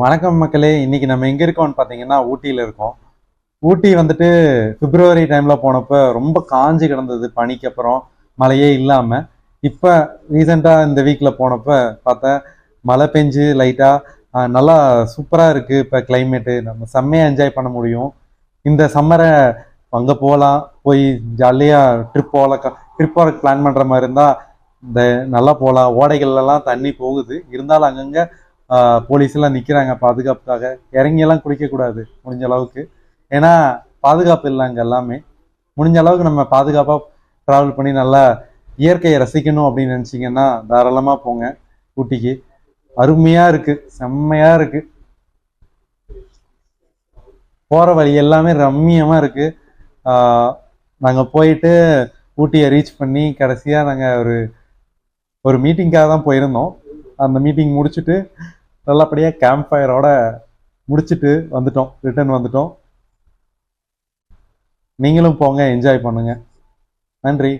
வணக்கம் மக்களே. இன்னைக்கு நம்ம எங்க இருக்கோம்னு பார்த்தீங்கன்னா ஊட்டியில இருக்கோம். ஊட்டி வந்துட்டு பிப்ரவரி டைம்ல போனப்ப ரொம்ப காஞ்சு கிடந்தது பனிக்கு அப்புறம். மழையே இல்லாம. இப்ப ரீசெண்டா இந்த வீக்ல போனப்ப பார்த்தா மழை பெஞ்சு லைட்டா நல்லா சூப்பரா இருக்கு இப்ப கிளைமேட்டு நம்ம செம்மையா என்ஜாய் பண்ண முடியும். இந்த சம்மரை அங்க போகலாம் போய் ஜாலியா ட்ரிப் போகலாம் ட்ரிப் போறதுக்கு பிளான் பண்ற மாதிரி இருந்தா இந்த நல்லா போகலாம் ஓடைகள்லாம் தண்ணி போகுது. இருந்தாலும் அங்கங்க ஆஹ் போலீஸ் எல்லாம் நிக்கிறாங்க பாதுகாப்புக்காக. இறங்கியெல்லாம் குளிக்க கூடாது முடிஞ்ச அளவுக்கு. ஏன்னா பாதுகாப்பு இல்லை அங்க எல்லாமே. முடிஞ்ச அளவுக்கு நம்ம பாதுகாப்பாக ட்ராவல் பண்ணி நல்லா இயற்கையை ரசிக்கணும் அப்படின்னு நினைச்சீங்கன்னா தாராளமா போங்க ஊட்டிக்கு. அருமையா இருக்கு செம்மையா இருக்கு. போற வழி எல்லாமே ரம்மியமா இருக்கு. ஆஹ் நாங்க போயிட்டு ஊட்டியை ரீச் பண்ணி கடைசியா நாங்க ஒரு ஒரு மீட்டிங்காக தான் போயிருந்தோம். அந்த மீட்டிங் முடிச்சுட்டு நல்லபடியாக கேம்ப் ஃபயரோட முடிச்சுட்டு வந்துட்டோம். ரிட்டர்ன் வந்துட்டோம். நீங்களும் போங்க என்ஜாய் பண்ணுங்கள் நன்றி.